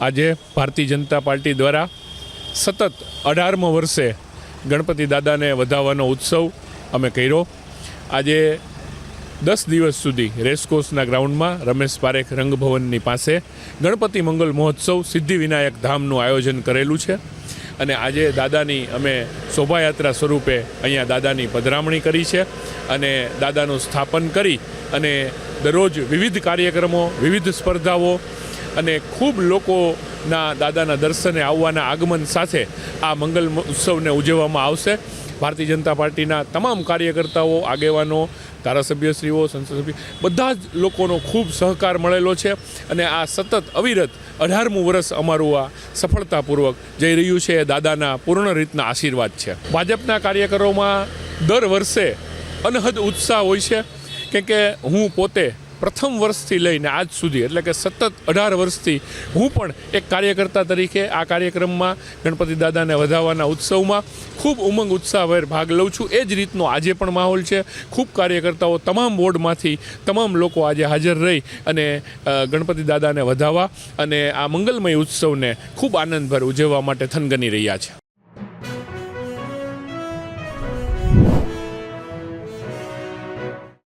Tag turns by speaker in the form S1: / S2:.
S1: આજે ભારતીય જનતા પાર્ટી દ્વારા સતત અઢારમો વર્ષે ગણપતિ દાદાને વધાવવાનો ઉત્સવ અમે કર્યો. આજે દસ દિવસ સુધી રેસકોર્સના ગ્રાઉન્ડમાં રમેશ પારેખ રંગભવનની પાસે ગણપતિ મંગલ મહોત્સવ સિદ્ધિવિનાયક ધામનું આયોજન કરેલું છે. અને આજે દાદાની અમે શોભાયાત્રા સ્વરૂપે અહીંયા દાદાની પધરામણી કરી છે અને દાદાનું સ્થાપન કરી અને દરરોજ વિવિધ કાર્યક્રમો, વિવિધ સ્પર્ધાઓ અને ખૂબ લોકોના દાદાના દર્શને આવવાના આગમન સાથે આ મંગલ ઉત્સવને ઉજવવામાં આવશે. ભારતીય જનતા પાર્ટીના તમામ કાર્યકર્તાઓ, આગેવાનો ધારાસભ્યશ્રીઓ સંસદસભ્ય બધા જ લોકોનો ખૂબ સહકાર મળેલો છે અને આ સતત અવિરત અઢારમું વર્ષ અમારું આ સફળતાપૂર્વક જઈ રહ્યું છે. એ દાદાના પૂર્ણ રીતના આશીર્વાદ છે. ભાજપના કાર્યકરોમાં દર વર્ષે અનહદ ઉત્સાહ હોય છે. કેમ કે હું પોતે પ્રથમ વર્ષથી લઈને આજ સુધી, એટલે કે સતત અઢાર વર્ષથી હું પણ એક કાર્યકર્તા તરીકે આ કાર્યક્રમમાં ગણપતિ દાદાને વધાવવાના ઉત્સવમાં ખૂબ ઉમંગ, ઉત્સાહભેર ભાગ લઉં છું. એ જ રીતનો આજે પણ માહોલ છે. ખૂબ કાર્યકર્તાઓ તમામ વોર્ડમાંથી તમામ લોકો આજે હાજર રહી અને ગણપતિ દાદાને વધાવવા અને આ મંગલમય ઉત્સવને ખૂબ આનંદભર ઉજવવા માટે થનગની રહ્યા છે.